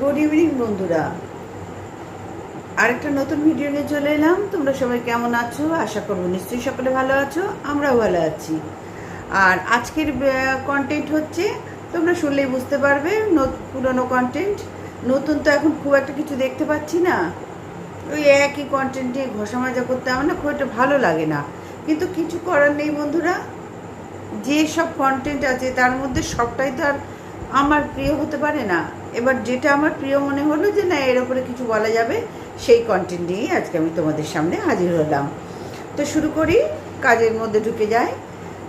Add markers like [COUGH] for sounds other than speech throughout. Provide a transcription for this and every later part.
Good evening বন্ধুরা। আরেকটা নতুন ভিডিও নিয়ে চলে এলাম। তোমরা সবাই কেমন আছো? আশা করব নিশ্চয়ই সকলে ভালো আছো, আমরাও ভালো আছি। আর আজকের কন্টেন্ট হচ্ছে, তোমরা শুনলেই বুঝতে পারবে পুরনো কন্টেন্ট নতুন তো এখন খুব একটা কিছু দেখতে পাচ্ছি না। ওই একই কন্টেন্ট নিয়ে ঘষা মাজা করতে আমার না খুব একটা ভালো লাগে না। কিন্তু কিছু করার নেই, বন্ধুরা। যে সব কন্টেন্ট আছে, তার মধ্যে সবটাই তো আর আমার প্রিয় হতে পারে না। এবার যেটা আমার প্রিয় মনে হলো যে না, এর ওপরে কিছু বলা যাবে, সেই কন্টেন্ট নিয়েই আজকে আমি তোমাদের সামনে হাজির হলাম। তো শুরু করি, কাজের মধ্যে ঢুকে যাই।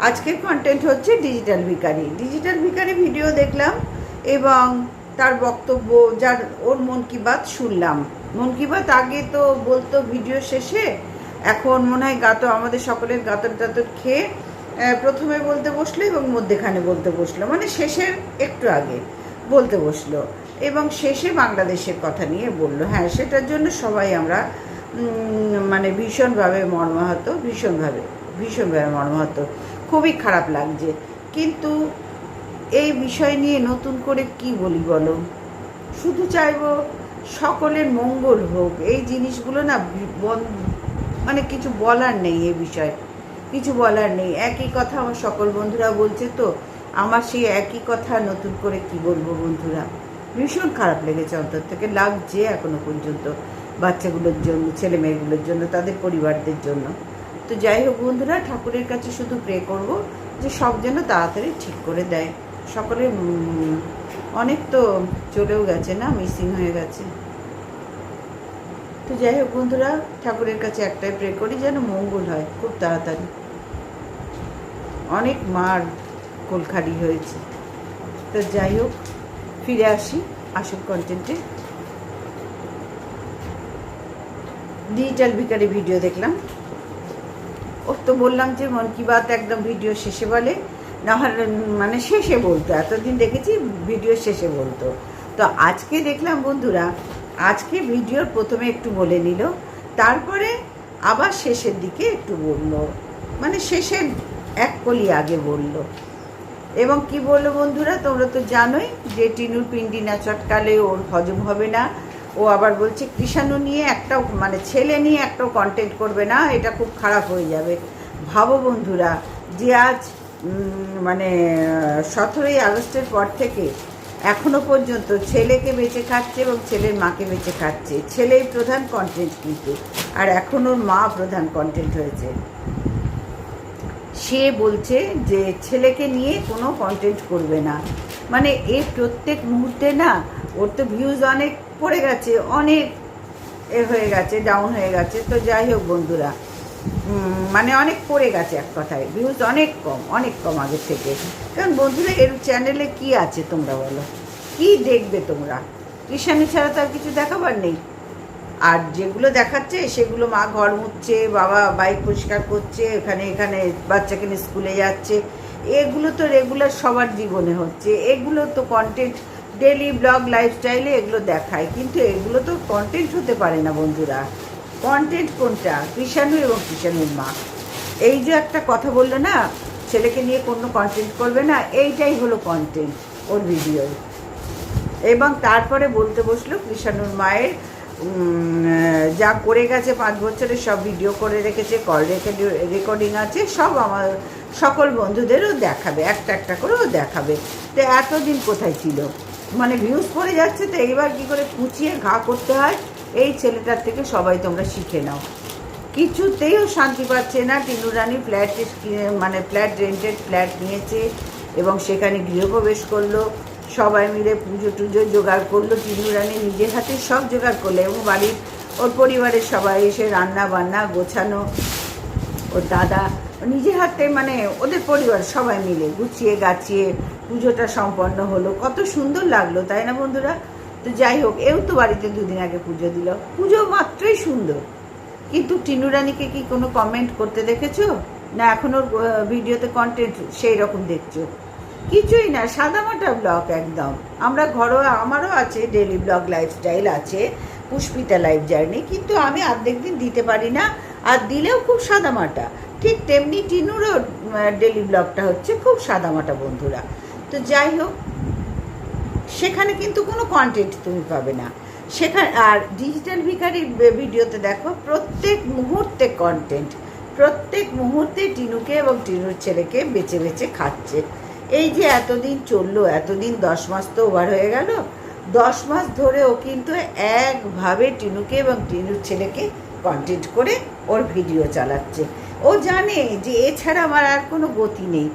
আজকের কন্টেন্ট হচ্ছে ডিজিটাল ভিকারি ডিজিটাল ভিকারি ভিডিও দেখলাম এবং তার বক্তব্য, যার ওর মন কি বাত শুনলাম। মন কি বাত আগে তো বলতো ভিডিও শেষে, এখন মনে হয় গাতো আমাদের সকলের গাতর টাতর খেয়ে প্রথমে বলতে বসল এবং মধ্যেখানে বলতে বসল। মানে শেষের একটু আগে। বলতে বসল। এবং শেষে বাংলাদেশের কথা নিয়ে বলল। হ্যাঁ সেটার জন্য সবাই আমরা মানে ভীষণভাবে মর্মাহত, ভীষণভাবে ভীষণভাবে মর্মাহত। খুবই খারাপ লাগছে। কিন্তু এই বিষয় নিয়ে নতুন করে কি বলি বলো? শুধু চাইব সকলের মঙ্গল হোক। এই জিনিসগুলো না মানে কিছু বলার নেই এ বিষয়ে। কিছু বলার নেই। একই কথা আমার সকল বন্ধুরা বলছে তো। আমার সেই একই কথা নতুন করে কি বলব বন্ধুরা? ভীষণ খারাপ লেগেছে অন্তর থেকে। লাগছে এখনও পর্যন্ত বাচ্চাগুলোর জন্য ছেলে মেয়েগুলোর জন্য তাদের পরিবারদের জন্য। তো যাই হোক বন্ধুরা ঠাকুরের কাছে শুধু প্রে করব যে সব যেন তাড়াতাড়ি ঠিক করে দেয়। সকলের উম, অনেক তো চলেও গেছে না মিসিং হয়ে গেছে। তো যাই হোক বন্ধুরা ঠাকুরের কাছে একটাই প্রে করি যেন মঙ্গল হয় খুব তাড়াতাড়ি। অনেক মার কোলখাড়ি হয়েছে। তো যাই হোক, ফিরে আসি আসল কন্টেন্টে ডিজিটাল ভিকারি ভিডিও দেখলাম। ও তো বললাম যে, মন কি বাত একদম ভিডিও শেষে বলে, না মানে শেষে বলতো। এতদিন দেখেছি ভিডিও শেষে বলতো। তো আজকে দেখলাম বন্ধুরা, আজকে ভিডিওর প্রথমে একটু বলে নিল, তারপরে আবার শেষের দিকে একটু বলল। মানে শেষের এক কলি আগে বলল। এবং কি বলল বন্ধুরা, তোমরা তো জানোই যে টিনুর পিন্ডি না চটকালে ওর হজম হবে না। ও আবার বলছে, কৃষাণু নিয়ে একটাও মানে ছেলে নিয়ে একটাও কন্টেন্ট করবে না, এটা খুব খারাপ হয়ে যাবে। ভাবো বন্ধুরা, যে আজ মানে সতেরোই আগস্টের পর থেকে এখনও পর্যন্ত ছেলেকে বেঁচে খাচ্ছে এবং ছেলের মাকে বেঁচে খাচ্ছে। ছেলেই প্রধান কন্টেন্ট কিন্তু, আর এখন ওর মা প্রধান কন্টেন্ট হয়েছে। সে বলছে যে ছেলেকে নিয়ে কোনো কন্টেন্ট করবে না। মানে এই প্রত্যেক মুহূর্তে না, ওর তো ভিউজ অনেক পড়ে গেছে, অনেক এ হয়ে গেছে ডাউন হয়ে গেছে। তো যাই হোক বন্ধুরা মানে অনেক পড়ে গেছে এক কথায়। ভিউজ অনেক কম অনেক কম আগের থেকে। কারণ বন্ধুরা, এর চ্যানেলে কি আছে তোমরা বলো? কি দেখবে তোমরা? কৃষাণী ছাড়া তো আর কিছু দেখাবার নেই। আর যেগুলো দেখাচ্ছে, সেগুলো মা ঘর মুছছে, বাবা বাইক পরিষ্কার করছে, এখানে এখানে বাচ্চাকে নিয়ে স্কুলে যাচ্ছে। এগুলো তো রেগুলার সবার জীবনে হচ্ছে। এগুলো তো কন্টেন্ট ডেলি ব্লগ লাইফস্টাইলে এগুলো দেখায়। কিন্তু এগুলো তো কন্টেন্ট হতে পারে না বন্ধুরা। কন্টেন্ট কোনটা? কৃষাণু এবং কৃষাণুর মা। এই যে একটা কথা বলল না, ছেলেকে নিয়ে কোনো কন্টেন্ট করবে না, এইটাই হলো কন্টেন্ট ওর ভিডিও এবং তারপরে বলতে বসল কৃষাণুর মায়ের যা করে গেছে পাঁচ বছরের সব ভিডিও করে রেখেছে কল রেখে রেকর্ডিং আছে, সব আমার সকল বন্ধুদেরও দেখাবে, একটা একটা করেও দেখাবে। তো এতদিন কোথায় ছিল? মানে ভিউজ পড়ে যাচ্ছে, তো এইবার কি করে কুচিয়ে ঘা করতে হয়? এই ছেলেটার থেকে সবাই তোমরা শিখে নাও। কিছুতেইও শান্তি পাচ্ছে না। টিনু রানী ফ্ল্যাট মানে ফ্ল্যাট রেন্টেড ফ্ল্যাট নিয়েছে এবং সেখানে গৃহপ্রবেশ করল। সবাই মিলে পুজো টুজো জোগাড় করল, টিনু রানী নিজের হাতে সব জোগাড় করল এবং বাড়ির ওর পরিবারের সবাই এসে রান্না বান্না গোছানো। ওর দাদা নিজের হাতে মানে ওদের পরিবার সবাই মিলে গুছিয়ে গাছিয়ে পুজোটা সম্পন্ন হলো। কত সুন্দর লাগল, তাই না বন্ধুরা? তো যাই হোক, এও তো বাড়িতে দুদিন আগে পুজো দিল। পুজো মাত্রই সুন্দর। কিন্তু টিনু রানীকে কি কোনো কমেন্ট করতে দেখেছ? না, এখন ওর ভিডিওতে কন্টেন্ট সেই রকম দেখছ? কিছুই না সাদামাটা ব্লগ একদম। আমরা ঘরোয়া, আমারও আছে ডেলি ব্লগ লাইফস্টাইল আছে, পুষ্পিতা লাইফ জার্নি কিন্তু আমি অর্ধেক দিন দিতে পারি না, আর দিলেও খুব সাদামাটা ঠিক তেমনি টিনুরও ডেলি ব্লগটা হচ্ছে খুব সাদামাটা বন্ধুরা। তো যাই হোক, সেখানে কিন্তু কোনো কন্টেন্ট তুমি পাবে না। সেখানে, আর ডিজিটাল ভিকারির ভিডিওতে দেখো, প্রত্যেক মুহূর্তে কন্টেন্ট প্রত্যেক মুহূর্তে টিনুকে এবং টিনুর ছেলেকে বেছে বেছে খাচ্ছে। এই যে এতদিন চলল, এতদিন দশ মাস তো ওভার হয়ে গেল, দশ মাস ধরে ও কিন্তু একভাবে টিনুকে এবং টিনুর ছেলেকে কন্টেন্ট করে ওর ভিডিও চালাচ্ছে। ও জানে যে এছাড়া আমার আর কোনো গতি নেই।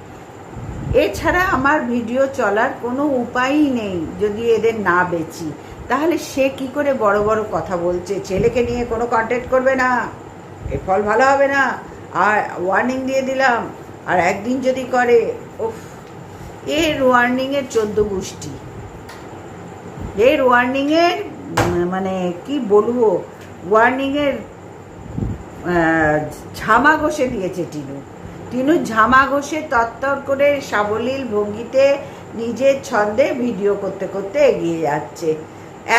এছাড়া আমার ভিডিও চলার কোনো উপায়ই নেই যদি এদের না বেচি। তাহলে সে কি করে বড় বড় কথা বলছে? ছেলেকে নিয়ে কোনো কন্টেক্ট করবে না। এর ফল ভালো হবে না। আর ওয়ার্নিং দিয়ে দিলাম। আর একদিন যদি করে ওফ এর ওয়ার্নিংয়ের চোদ্দ গোষ্ঠী। এর ওয়ার্নিংয়ের মানে কি বলব ওয়ার্নিংয়ের ঝামা ঘষে দিয়েছে টিনু। টিনু ঝামা ঘষে তত্তর করে সাবলীল ভঙ্গিতে নিজের ছন্দে ভিডিও করতে করতে এগিয়ে যাচ্ছে।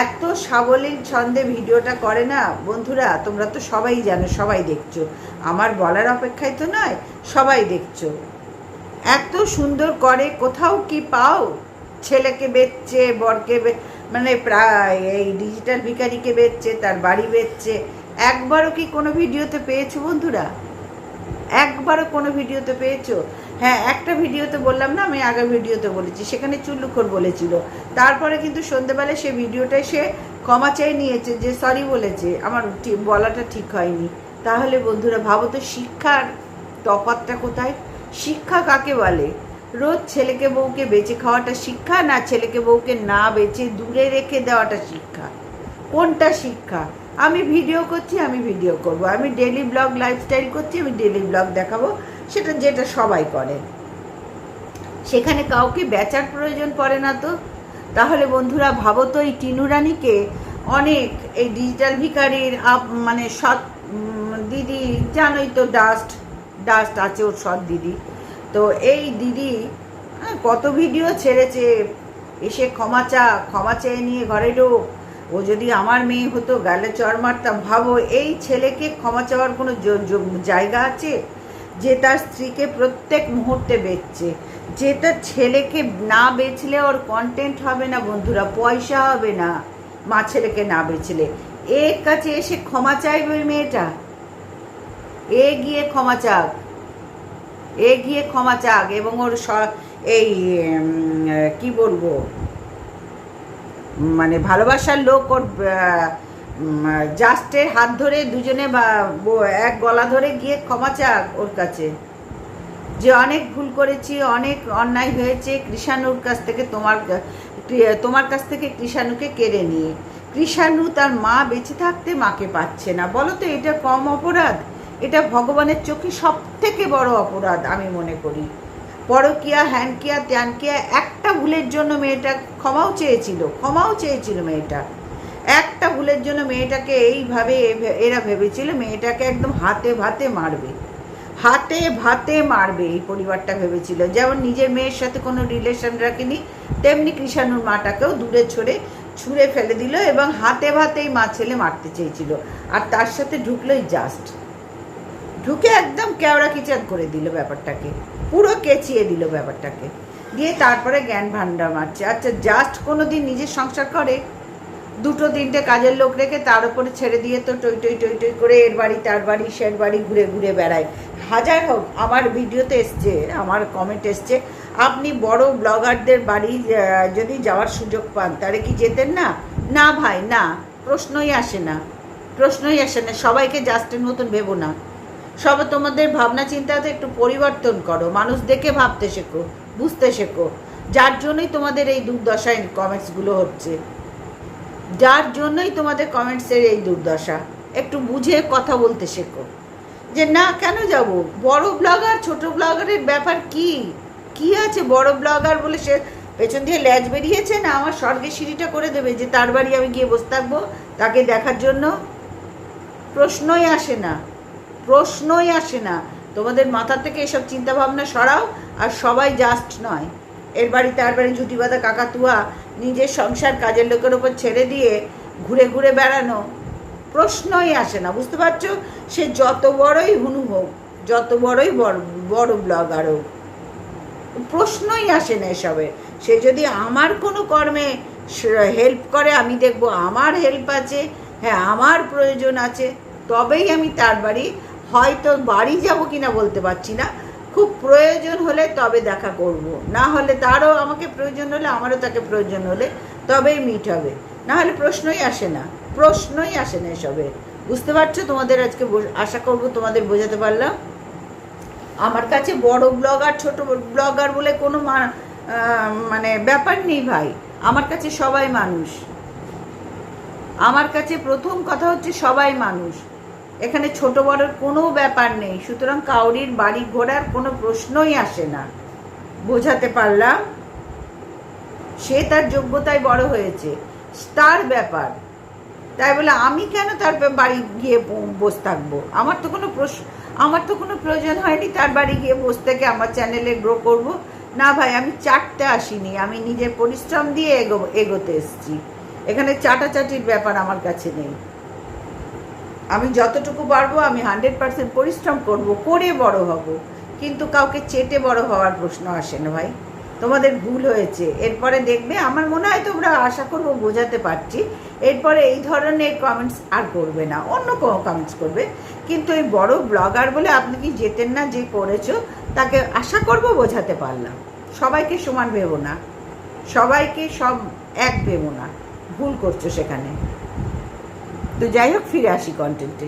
এত সাবলীল ছন্দে ভিডিওটা করে না, বন্ধুরা, তোমরা তো সবাই জানো, সবাই দেখছ। আমার বলার অপেক্ষায় তো নয়, সবাই দেখছ। এত সুন্দর করে কোথাও কি পাও? ছেলেকে বেচছে, বরকে মানে প্রায় এই ডিজিটাল ভিকারিকে বেচছে, তার বাড়ি বেচছে। একবারও কি কোনো ভিডিওতে পেয়েছ বন্ধুরা? একবারও কোনো ভিডিওতে পেয়েছ? হ্যাঁ একটা ভিডিওতে বললাম না, আমি আগের ভিডিওতে বলেছি, সেখানে চুল্লুখোর বলেছিল। তারপরে কিন্তু সন্ধেবেলায় সে ভিডিওটায় সে ক্ষমা চেয়ে নিয়েছে যে সরি বলেছে। আমার বলাটা ঠিক হয়নি। তাহলে বন্ধুরা, ভাবো তো শিক্ষার তফাতটা কোথায়? শিক্ষা কাকে বলে? রোজ ছেলেকে বউকে বেঁচে খাওয়াটা শিক্ষা না ছেলেকে বউকে না বেঁচে দূরে রেখে দেওয়াটা শিক্ষা? কোনটা শিক্ষা? আমি ভিডিও করছি, আমি ভিডিও করব। আমি ডেলি ব্লগ লাইফস্টাইল করছি, আমি ডেলি ব্লগ দেখাবো। সেটা যেটা সবাই করে। সেখানে কাউকে বেচার প্রয়োজন পড়ে না তো? তাহলে বন্ধুরা, ভাবো তো এই টিনু রানীকে অনেক এই ডিজিটাল ভিকারির মানে সৎ দিদি, জানোই তো ডাস্ট ডাস্ট আছে ওর সৎ দিদি। তো এই দিদি হ্যাঁ, কত ভিডিও ছেড়েছে। এসে ক্ষমা চা ক্ষমা চেয়ে নিয়ে ঘরে ঢোক ও যদি আমার মেয়ে হতো গালে চর মারতাম। ভাবো এই ছেলেকে ক্ষমা চাওয়ার কোনো জায়গা আছে? যে তার স্ত্রীকে প্রত্যেক মুহূর্তে বেচছে। যে তার ছেলেকে না বেচলে ওর কন্টেন্ট হবে না বন্ধুরা পয়সা হবে না। মা ছেলেকে না বেচলে। এর কাছে এসে ক্ষমা চাইবে ওই মেয়েটা? এ গিয়ে ক্ষমা চাক। এ গিয়ে ক্ষমা চাক এবং ওর এই কি বলব? মানে ভালোবাসার লোক ওর জাস্টের হাত ধরে দুজনে এক গলা ধরে গিয়ে ক্ষমা চাক ওর কাছে। যে অনেক ভুল করেছি, অনেক অন্যায় হয়েছে, কৃষাণুর কাছ থেকে তোমার তোমার কাছ থেকে কৃষাণুকে কেড়ে নিয়ে। কৃষাণু তার মা বেঁচে থাকতে মাকে পাচ্ছে না। বলো তো এটা কম অপরাধ? এটা ভগবানের চোখে সব থেকে বড় অপরাধ আমি মনে করি। পরকিয়া, হ্যানকিয়া, ত্যানকিয়া একটা ভুলের জন্য মেয়েটা ক্ষমাও চেয়েছিল ক্ষমাও চেয়েছিল মেয়েটা। একটা ভুলের জন্য মেয়েটাকে এইভাবে এরা ভেবেছিল মেয়েটাকে একদম হাতে ভাতে মারবে। হাতে ভাতে মারবে এই পরিবারটা ভেবেছিল। যেমন নিজের মেয়ের সাথে কোনো রিলেশন রাখেনি, তেমনি কৃষাণুর মাটাকেও দূরে ছড়ে ছুঁড়ে ফেলে দিল এবং হাতে ভাতেই মা ছেলে মারতে চেয়েছিল। আর তার সাথে ঢুকলোই জাস্ট ঢুকে একদম কেওড়া কিচান করে দিল ব্যাপারটাকে। পুরো কেচিয়ে দিল ব্যাপারটাকে। দিয়ে তারপরে জ্ঞান ভান্ডার মারছে। আচ্ছা জাস্ট কোনো দিন নিজের সংসার করে, দুটো তিনটে কাজের লোক রেখে তার উপরে ছেড়ে দিয়ে তো টই টই টই টই করে এর বাড়ি, তার বাড়ি, সের বাড়ি ঘুরে ঘুরে বেড়ায়। হাজার হোক, আমার ভিডিওতে এসছে, আমার কমেন্ট এসছে, আপনি বড় ব্লগারদের বাড়ি যদি যাওয়ার সুযোগ পান, তাহলে কি যেতেন না? না ভাই, না। প্রশ্নই আসে না। প্রশ্নই আসে না। সবাইকে জাস্টের মতন ভেবো না। সব তোমাদের ভাবনা চিন্তাতে একটু পরিবর্তন করো। মানুষ দেখে ভাবতে শেখো, বুঝতে শেখো। যার জন্যই তোমাদের এই দুর্দশায় কমেন্টসগুলো হচ্ছে। যার জন্যই তোমাদের কমেন্টসের এই দুর্দশা। একটু বুঝে কথা বলতে শেখো। যে না, কেন যাব? বড় ব্লগার ছোট ব্লগারের ব্যাপার কি? কি আছে বড় ব্লগার বলে সে পেছন দিয়ে ল্যাজ বেরিয়েছে না আমার স্বর্গের সিঁড়িটা করে দেবে যে তার বাড়ি আমি গিয়ে বসে থাকব তাকে দেখার জন্য? প্রশ্নই আসে না। প্রশ্নই আসে না। তোমাদের মাথা থেকে এসব চিন্তা ভাবনা সরাও, আর সবাই জাস্ট নয়। এর বাড়ি তার বাড়ি জুটি বাঁধা কাকাতুয়া নিজের সংসার কাজের লোকের ওপর ছেড়ে দিয়ে ঘুরে ঘুরে বেড়ানো, প্রশ্নই আসে না, বুঝতে পারছ? সে যত বড়ই হুনু হোক, যত বড়ই বড় বড় ব্লগার হোক, প্রশ্নই আসে না এসবে। সে যদি আমার কোনো কর্মে হেল্প করে, আমি দেখব আমার হেল্প আছে হ্যাঁ আমার প্রয়োজন আছে, তবেই আমি তার বাড়ি হয়তো বাড়ি যাব কিনা বলতে পারছি না। খুব প্রয়োজন হলে তবে দেখা করব। না হলে তারও আমাকে প্রয়োজন হলে, আমারও তাকে প্রয়োজন হলে তবেই মিট হবে। না হলে প্রশ্নই আসে না। প্রশ্নই আসে না এসবে। বুঝতে পারছ? তোমাদের আজকে আশা করব তোমাদের বোঝাতে পারলাম। আমার কাছে বড় ব্লগার ছোট ব্লগার বলে কোনো মানে ব্যাপার নেই ভাই। আমার কাছে সবাই মানুষ। আমার কাছে প্রথম কথা হচ্ছে সবাই মানুষ। এখানে ছোট বড়র কোনো ব্যাপার নেই। সুতরাং কাউরির বাড়ি ঘোরার কোনো প্রশ্নই আসে না। বোঝাতে পারলাম? সে তার যোগ্যতায় বড় হয়েছে। তার ব্যাপার। তাই বলে, আমি কেন তার বাড়ি গিয়ে বসে থাকব? আমার তো কোনো প্রশ্ন, আমার তো কোনো প্রয়োজন হয়নি তার বাড়ি গিয়ে বসে থেকে আমার চ্যানেলে গ্রো করব। না ভাই, আমি চারটে আসিনি। আমি নিজের পরিশ্রম দিয়ে এগো, এগোতে এসেছি। এখানে চাটাচাটির ব্যাপার আমার কাছে নেই। আমি যতটুকু পারব, আমি হান্ড্রেড পার্সেন্ট পরিশ্রম করব, করে বড় হব। কিন্তু কাউকে চেটে বড় হওয়ার প্রশ্ন আসে না ভাই। তোমাদের ভুল হয়েছে। এরপরে দেখবে, আমার মনে হয় তোমরা আশা করব বোঝাতে পারছি। এরপরে এই ধরনের কমেন্টস আর করবে না। অন্য কোনো কমেন্টস করবে। কিন্তু এই বড় ব্লগার বলে আপনি কি যেতেন না, যে করেছ, তাকে আশা করব বোঝাতে পারলাম। সবাইকে সমান ভেবো না। সবাইকে সব এক ভেবো না। ভুল করছ সেখানে। তো যাই হোক, ফিরে আসি কন্টেন্টে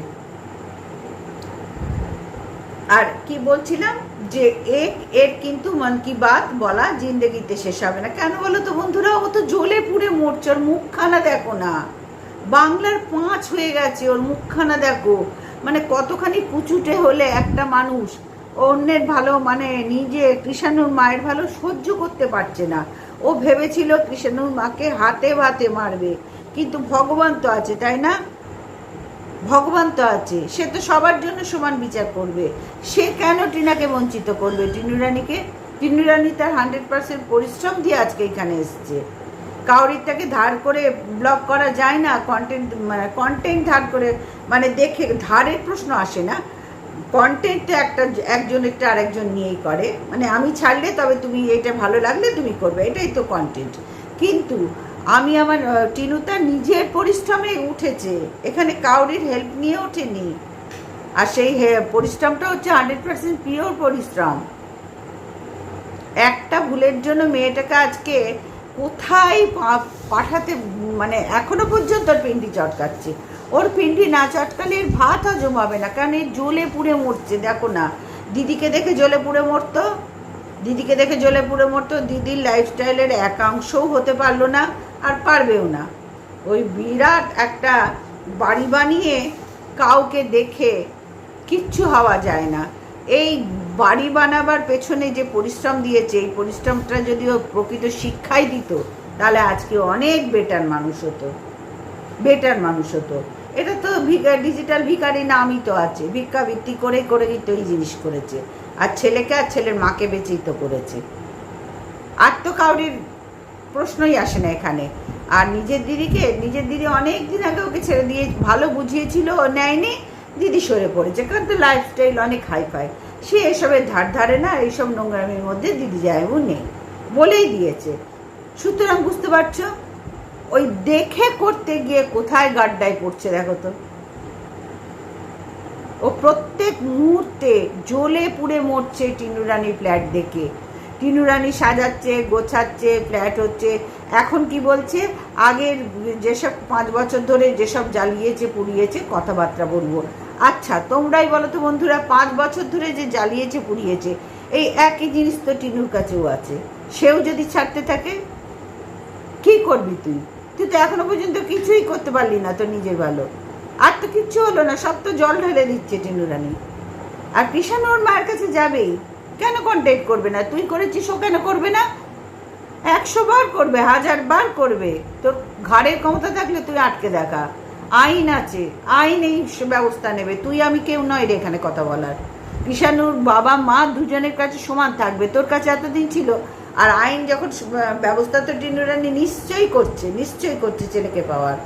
আর কি বলছিলাম? যে এক, এর কিন্তু মন কি বাত বলা জিন্দগিতে শেষ হবে না। কেন বলো তো বন্ধুরা? ও তো জ্বলে পুড়ে মরছে, ওর মুখখানা দেখো না। বাংলার পাঁচ হয়ে গেছে, ওর মুখখানা দেখো। মানে কতখানি কুচুটে হলে একটা মানুষ অন্যের ভালো মানে নিজে কৃষাণুর মায়ের ভালো সহ্য করতে পারছে না। ও ভেবেছিল কৃষাণুর মাকে হাতে ভাতে মারবে। কিন্তু ভগবান তো আছে, তাই না? ভগবান তো আছে, সে তো সবার জন্য সমান বিচার করবে। সে কেন টিনাকে বঞ্চিত করবে? টিনু রানীকে? টিনু রানী তার হান্ড্রেড পার্সেন্ট পরিশ্রম দিয়ে আজকে এখানে এসছে। কাউরিরটাকে ধার করে ব্লক করা যায় না কন্টেন্ট মানে কন্টেন্ট ধার করে মানে দেখে ধারের প্রশ্ন আসে না। কন্টেন্ট একটা একজন একটা আরেকজন নিয়েই করে। মানে আমি ছাড়লে তবে তুমি এটা ভালো লাগলে তুমি করবে, এটাই তো কন্টেন্ট কিন্তু আমি আমার আহ, টিনু তার নিজের পরিশ্রমে উঠেছে। এখানে কাউরির হেল্প নিয়ে ওঠেনি। আর সেই পরিশ্রমটা হচ্ছে হান্ড্রেড পার্সেন্ট পিওর পরিশ্রম। একটা ভুলের জন্য মেয়েটাকে আজকে কোথায় পাঠাতে মানে এখনও পর্যন্ত ওর পিন্ডি চটকাচ্ছে। ওর পিন্ডি না চটকালে এর ভাত হজম হবে না কারণ এর জ্বলে পুড়ে মরছে দেখো না। দিদিকে দেখে জ্বলে পুড়ে মরতো? দিদিকে দেখে জ্বলে পুড়ে মরতো? দিদির লাইফস্টাইলের একাংশও হতে পারল না। আর পারবেও না। ওই বিরাট একটা বাড়ি বানিয়ে কাউকে দেখে কিচ্ছু হওয়া যায় না। এই বাড়ি বানাবার পেছনে যে পরিশ্রম দিয়েছে, এই পরিশ্রমটা যদি ও প্রকৃত শিক্ষাই দিত, তাহলে আজকে অনেক বেটার মানুষ হতো। বেটার মানুষ হতো। এটা তো ডিজিটাল ভিকারি নামই তো আছে। ভিক্ষাবৃত্তি করে করে তো এই জিনিস করেছে। আর ছেলেকে আর ছেলের মাকে বেঁচেই তো করেছে। আর তো কাউরির প্রশ্নই আসে না এখানে। আর নিজের দিদিকে, নিজের দিদি অনেক দিন আগে ওকে ছেড়ে দিয়ে ভালো বুঝিয়েছিল, ও নেয়নি, দিদি সরে পড়েছে। কারণ তো লাইফস্টাইল অনেক হাই ফাই সে এসবের ধার ধারে না, এইসব নোংরামির মধ্যে দিদি যায়ও নেই। বলেই দিয়েছে। সুতরাং বুঝতে পারছ? ওই দেখে করতে গিয়ে কোথায় গাড্ডায় পড়ছে দেখো তো। ও প্রত্যেক মুহূর্তে জ্বলে পুড়ে মরছে টিনু রানীর ফ্ল্যাট দেখে। টিনু রানী সাজাচ্ছে, গোছাচ্ছে, ফ্ল্যাট হচ্ছে। এখন কি বলছে? আগের যেসব পাঁচ বছর ধরে যেসব জ্বালিয়েছে, পুড়িয়েছে, কথাবার্তা বলব। আচ্ছা তোমরাই বলো তো বন্ধুরা, পাঁচ বছর ধরে যে জ্বালিয়েছে, পুড়িয়েছে, এই একই জিনিস তো টিনুর কাছেও আছে। সেও যদি ছাড়তে থাকে, কি করবি তুই? তুই তো এখনও পর্যন্ত কিছুই করতে পারলি না তো নিজের ভালো আর তো কিচ্ছু হলো না, সব তো জল ঢেলে দিচ্ছে টিনুরানি। আর কৃষাণ ওর মায়ের কাছে যাবেই। কেন কন্ট্যাক্ট করবে না? তুই করেছিস ও কেন করবে না? একশো বার করবে, হাজার বার করবে। তোর ঘাড়ের ক্ষমতা থাকলে তুই আটকে দেখা। আইন আছে, আইন এই ব্যবস্থা নেবে। তুই আমি কেউ নয় রে এখানে কথা বলার। কৃষাণুর বাবা, মা দুজনের কাছে সমান থাকবে। তোর কাছে এতদিন ছিল। আর আইন যখন ব্যবস্থা তো টিনুরানি নিশ্চয়ই করছে নিশ্চয়ই করছে ছেলেকে পাওয়ার।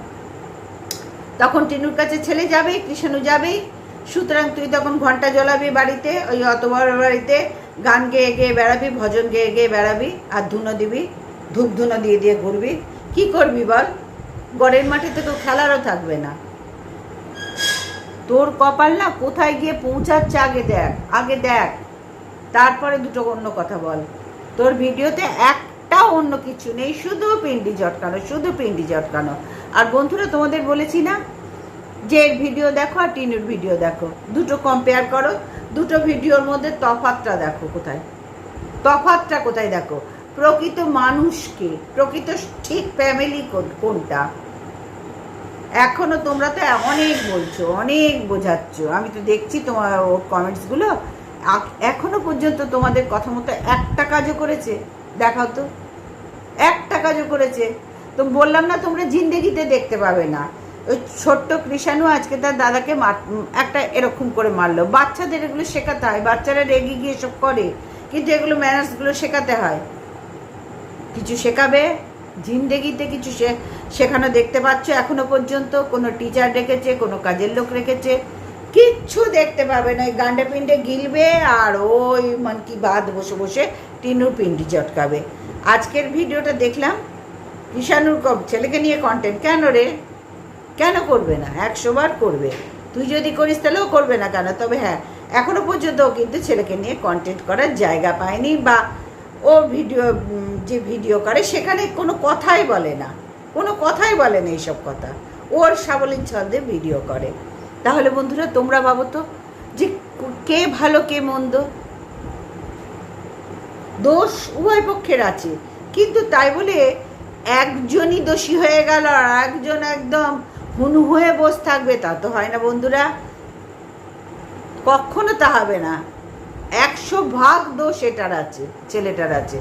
তখন টিনুর কাছে ছেলে যাবেই কৃষ্ণু যাবেই সুতরাং তুই তখন ঘণ্টা জ্বলাবি বাড়িতে, ওই অত বড় বাড়িতে, গান গেয়ে গেয়ে বেড়াবি, ভজন গেয়ে গেয়ে বেড়াবি, আর ধুনো দিবি ধূপ ধুনো দিয়ে দিয়ে ঘুরবি। কি করবি বল? গড়ের মাঠে তো খেলারও থাকবে না। তোর কপাল না কোথায় গিয়ে পৌঁছাচ্ছে আগে দেখ আগে দেখ। তারপরে দুটো অন্য কথা বল। তোর ভিডিওতে একটা অন্য কিছু নেই, শুধু পিন্ডি জটকানো শুধু পিন্ডি জটকানো আর বন্ধুরা, তোমাদের বলেছি না এর ভিডিও দেখো আর টিনুর ভিডিও দেখো। দুটো কম্পেয়ার করো, দুটো ভিডিওর মধ্যে তফাতটা দেখো কোথায়? তফাতটা কোথায় দেখো? প্রকৃত মানুষকে, প্রকৃত ঠিক ফ্যামিলি কোনটা? এখনও তোমরা তো অনেক বলছো, অনেক বোঝাচ্ছ। আমি তো দেখছি তোমার ওর কমেন্টসগুলো এখনও পর্যন্ত তোমাদের কথা মতো একটা কাজও করেছে। দেখাও তো। একটা কাজও করেছে। তো বললাম না তোমরা জিন্দেগিতে দেখতে পাবে না। ওই ছোট্ট কৃষাণু আজকে তার দাদাকে একটা এরকম করে মারলো। বাচ্চাদের এগুলো শেখাতে হয়, বাচ্চারা রেগে গিয়ে সব করে, কিন্তু এগুলো ম্যানার্সগুলো শেখাতে হয়। কিছু শেখাবে, জিন্দেগিতে কিছু শেখানো দেখতে পাচ্ছ, এখনও পর্যন্ত কোনো টিচার রেখেছে, কোনো কাজের লোক রেখেছে, কিচ্ছু দেখতে পাবে না। ওই গান্ডে পিন্ডে গিলবে আর ওই মান কি বাদ বসে বসে টিনুর পিন্ডি চটকাবে। আজকের ভিডিওটা দেখলাম কিষানুর ছেলেকে নিয়ে কন্টেন্ট কেন রে? কেন করবে না? একশোবার করবে। তুই যদি করিস তাহলেও করবে না কেন? তবে হ্যাঁ এখনও পর্যন্ত কিন্তু ছেলেকে নিয়ে কন্টেন্ট করার জায়গা পায়নি বা ও ভিডিও যে ভিডিও করে সেখানে কোনো কথাই বলে না। কোনো কথাই বলে না এইসব কথা। ওর সাবলীন ছন্দে ভিডিও করে। তাহলে বন্ধুরা, তোমরা ভাবো তো যে কে ভালো, কে মন্দ? দোষ উভয় পক্ষের আছে। কিন্তু তাই বলে একজনই দোষী হয়ে গেল আর একজন একদম হুনু হয়ে বসে থাকবে, তা তো হয় না বন্ধুরা। কখনো তা হবে না। একশো ভাগ দোষ এটার আছে, ছেলেটার আছে,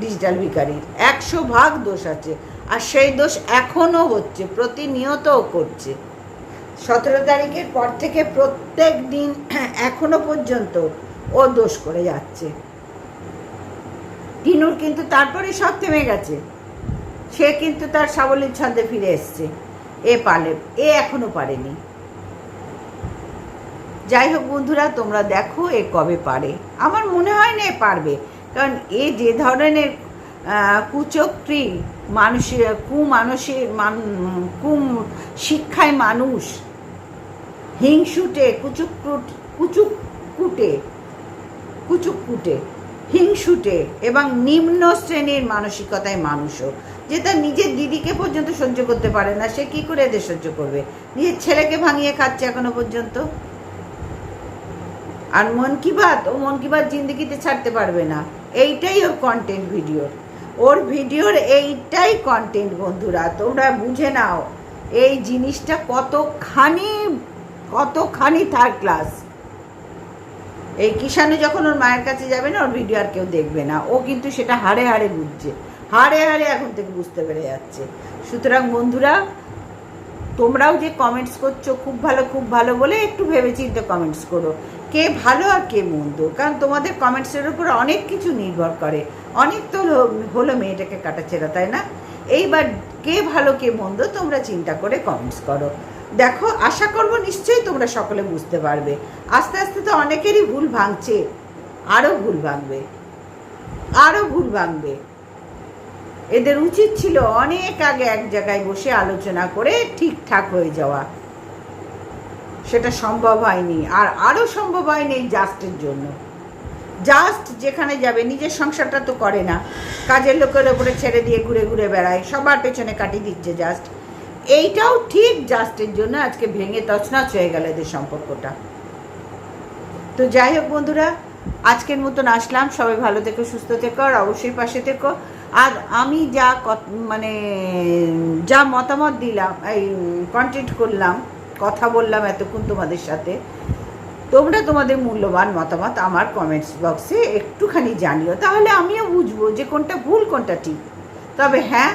ডিজিটাল ভিকারির একশো ভাগ দোষ আছে, আর সেই দোষ এখনও হচ্ছে, প্রতিনিয়তও করছে। সতেরো তারিখের পর থেকে প্রত্যেক দিন [CLEARS THROAT] এখনও পর্যন্ত ও দোষ করে যাচ্ছে। টিনুর কিন্তু তারপরে সব থেমে গেছে। সে কিন্তু তার সাবলীর ছন্দে ফিরে এসছে। এ পালে, এ এখনও পারেনি। যাই হোক বন্ধুরা, তোমরা দেখো এ কবে পারে। আমার মনে হয় না এ পারবে, কারণ এ যে ধরনের কুচক্রি মানুষের কুমানুষের মান কুম শিক্ষায় মানুষ, হিংসুটে কুচুক কুচুক কুটে কুচুক কুটে হিংসুটে এবং নিম্ন শ্রেণির মানসিকতায় মানুষও, যে তার নিজের দিদিকে পর্যন্ত সহ্য করতে পারে না, সে কি করে এদের সহ্য করবে? নিজের ছেলেকে ভাঙিয়ে খাচ্ছে এখনও পর্যন্ত? আর মন কি বাত? ও মন কি বাত জিন্দগিতে ছাড়তে পারবে না। এইটাই ওর কন্টেন্ট ভিডিওর ওর ভিডিওর এইটাই কন্টেন্ট বন্ধুরা, তোমরা বুঝে নাও। এই জিনিসটা কতখানি কতখানি থার্ড ক্লাস এই কিষানু যখন ওর মায়ের কাছে যাবে না, ওর ভিডিও আর কেউ দেখবে না। ও কিন্তু সেটা হাড়ে হাড়ে বুঝছে। হাড়ে হাড়ে এখন থেকে বুঝতে পেরে যাচ্ছে। সুতরাং বন্ধুরা, তোমরাও যে কমেন্টস করছ, খুব ভালো খুব ভালো বলে একটু ভেবে চিন্তে কমেন্টস করো। কে ভালো আর কে মন্দ? কারণ তোমাদের কমেন্টসের উপর অনেক কিছু নির্ভর করে। অনেক তো হলো মেয়েটাকে কাটাছেড়া, তাই না? এইবার কে ভালো, কে মন্দ, তোমরা চিন্তা করে কমেন্টস করো। দেখো, আশা করব নিশ্চয়ই তোমরা সকলে বুঝতে পারবে। আস্তে আস্তে তো অনেকেরই ভুল ভাঙছে আরও ভুল ভাঙবে আরও ভুল ভাঙবে। এদের উচিত ছিল অনেক আগে এক জায়গায় বসে আলোচনা করে ঠিকঠাক হয়ে যাওয়া। সেটা সম্ভব হয়নি, আর আরও সম্ভব হয়নি এই জাস্টের জন্য। জাস্ট যেখানে যাবে, নিজের সংসারটা তো করে না। কাজের লোকের ওপরে ছেড়ে দিয়ে ঘুরে ঘুরে বেড়ায়, সবার পেছনে কাটিয়ে দিচ্ছে জাস্ট। এইটাও ঠিক জাস্টের জন্য আজকে ভেঙে তছনছ হয়ে গেল এদের সম্পর্কটা। তো যাই হোক বন্ধুরা, আজকের মতন আসলাম। সবাই ভালো থেকো, সুস্থ থেকো, আর অবশ্যই পাশে থেকো। আর আমি যা মানে যা মতামত দিলাম, এই কন্টেন্ট করলাম, কথা বললাম এতক্ষণ তোমাদের সাথে, তোমরা তোমাদের মূল্যবান মতামত আমার কমেন্টস বক্সে একটুখানি জানিও। তাহলে আমিও বুঝব যে কোনটা ভুল, কোনটা ঠিক। তবে হ্যাঁ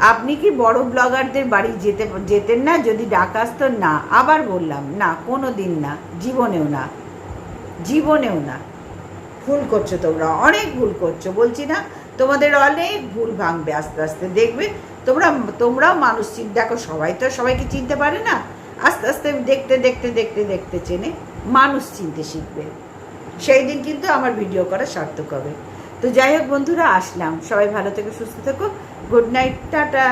আপনি কি বড় ব্লগারদের বাড়ি যেতে, যেতেন না? যদি ডাক আসতো না। আবার বললাম, না কোনো দিন না। জীবনেও না। জীবনেও না। ভুল করছ তোমরা। অনেক ভুল করছ। বলছি না, তোমাদের অনেক ভুল ভাঙবে আস্তে আস্তে। দেখবে, তোমরা, তোমরাও মানুষ চিন, দেখো, সবাই তো সবাইকে চিনতে পারে না? আস্তে আস্তে দেখতে দেখতে দেখতে দেখতে চেনে মানুষ চিনতে শিখবে। সেই দিন কিন্তু আমার ভিডিও করা সার্থক হবে। তো যাই হোক বন্ধুরা, আসলাম। সবাই ভালো থেকো, সুস্থ থেকো। Good night tata